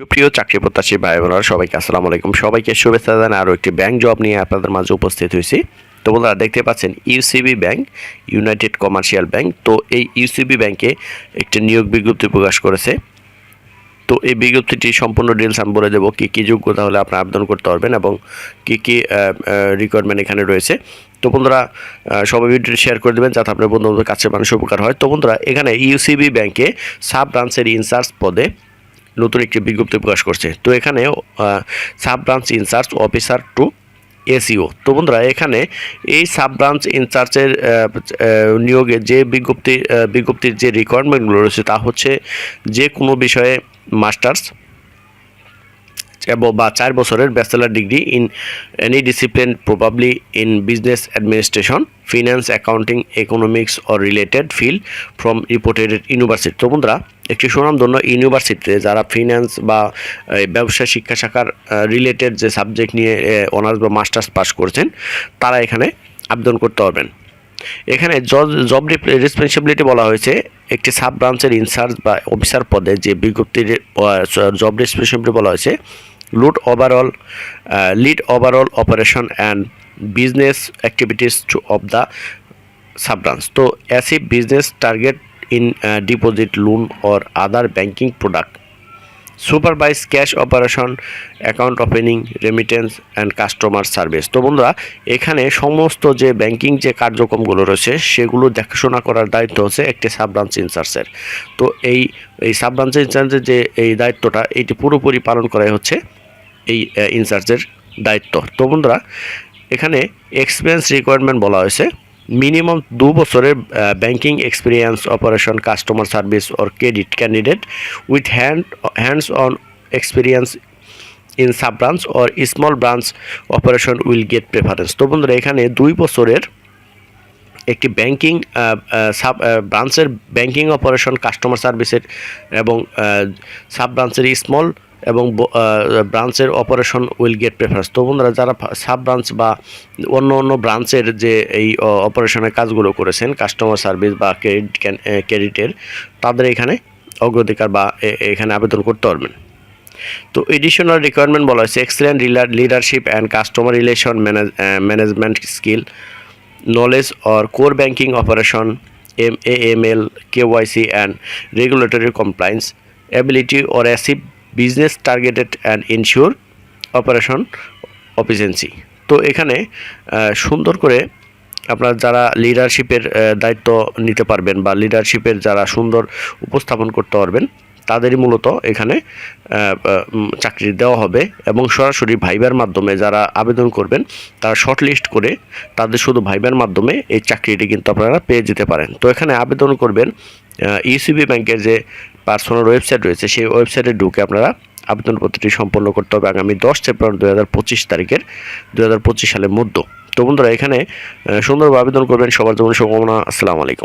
সুপ্রিয় চাকরি প্রত্যাশী ভাই বোনেরা, সবাইকে আসসালামু আলাইকুম। সবাইকে শুভেচ্ছা জানাই আরও একটি ব্যাংক জব নিয়ে আপনাদের মাঝে উপস্থিত হয়েছি। তো বন্ধুরা, দেখতে পাচ্ছেন UCB bank United Commercial Bank তো এই ইউসিবি ব্যাংকে একটি নিয়োগ বিজ্ঞপ্তি প্রকাশ করেছে। তো এই বিজ্ঞপ্তিটি সম্পূর্ণ ডিটেলস আমি বলে দেবো কী কী যোগ্যতা হলে আপনি আবেদন করতে পারবেন এবং কী কী রিকোয়ারমেন্ট এখানে রয়েছে। তো বন্ধুরা সবাই ভিডিওটি শেয়ার করে দেবেন যাতে আপনার বন্ধু বন্ধুদের কাছে মানুষ উপকার হয়। তো বন্ধুরা, এখানে ইউসিবি ব্যাংকে সাব ব্রাঞ্চের ইনচার্জ পদে নতুন একটি বিজ্ঞপ্তি প্রকাশ করছে। তো এখানে sub branch incharge officer to ACO তো বন্ধুরা, এখানে এই সাব ব্রাঞ্চ ইনচার্জের নিয়োগে যে বিজ্ঞপ্তি বিজ্ঞপ্তির যে রিকোয়ারমেন্টগুলো রয়েছে তা হচ্ছে যে কোনো বিষয়ে মাস্টার্স বা চার বছরের bachelor degree in any discipline probably in business administration finance accounting economics or related field from reported university তো বন্ধুরা, একটি সুনামধন্য ইউনিভার্সিটিতে যারা ফিনান্স বা ব্যবসা শিক্ষা শাখার রিলেটেড যে সাবজেক্ট নিয়ে অনার্স বা মাস্টার্স পাস করছেন, তারা এখানে আবেদন করতে পারবেন। এখানে জব রেসপন্সিবিলিটি বলা হয়েছে একটি সাব ব্রাঞ্চের ইনচার্জ বা অফিসার পদে যে বিজ্ঞপ্তির জব রেসপন্সিবিলিটি বলা হয়েছে loot overall lead overall operation and business activities to of the sub branch তো achieve business target in deposit loan or other banking product supervise cash operation account opening remittance and customer service তো বন্ধুরা, এখানে সমস্ত যে banking যে কার্যক্রমগুলো রয়েছে, সেগুলো দেখাশোনা করার দায়িত্ব হচ্ছে একটি সাব ব্রাঞ্চ ইনচার্জের তো এই এই সাব ব্রাঞ্চ ইনচার্জের যে, এই দায়িত্বটা, এটি পুরোপুরি পালন করাই হচ্ছে এই ইনচার্জের দায়িত্ব। তো বন্ধুরা, এখানে এক্সপিরিয়েন্স রিকোয়ারমেন্ট বলা হয়েছে। মিনিমাম দু বছরের banking experience operation customer service or credit candidate with hand hands on experience in sub branch or small branch operation will get preference তো বন্ধুরা, এখানে দুই বছরের একটি ব্যাংকিং সাব ব্রাঞ্চের ব্যাংকিং অপারেশন কাস্টমার সার্ভিসের এবং সাব ব্রাঞ্চের স্মল এবং ব্রাঞ্চের অপারেশন উইল গেট প্রেফারেন্স তো বন্ধুরা যারা সাব ব্রাঞ্চ বা অন্য অন্য ব্রাঞ্চের যে এই অপারেশনের কাজগুলো করেছেন কাস্টমার সার্ভিস বা ক্রেডিট ক্রেডিটের তাদের এখানে অগ্রাধিকার বা এখানে আবেদন করতে পারবেন। তো এডিশনাল রিকোয়ারমেন্ট বলা হয়েছে excellent leadership and customer relation management skill knowledge or core banking operation MAML, KYC and regulatory compliance, ability or achieve business targeted and ensure operation efficiency. তো এখানে সুন্দর করে আপনার যারা লিডারশিপের দায়িত্ব নিতে পারবেন বা লিডারশিপের যারা সুন্দর উপস্থাপন করতে পারবেন, তাদেরই মূলত এখানে চাকরি দেওয়া হবে এবং সরাসরি ভাইবার মাধ্যমে যারা আবেদন করবেন, তারা শর্ট লিস্ট করে তাদের শুধু ভাইবার মাধ্যমে এই চাকরিটি কিন্তু আপনারা পেয়ে যেতে পারেন। তো এখানে আবেদন করবেন ইউসিবি ব্যাংকের যে পার্সোনাল ওয়েবসাইট রয়েছে, সেই ওয়েবসাইটে ঢুকে আপনারা আবেদনপত্রটি সম্পন্ন করতে হবে আগামী দশ সেপ্টেম্বর দু হাজার পঁচিশ তারিখের দু হাজার পঁচিশ সালের মধ্যে। তো বন্ধুরা, এখানে সুন্দরভাবে আবেদন করবেন সবার জন্য শুভকামনা। আসসালামু আলাইকুম।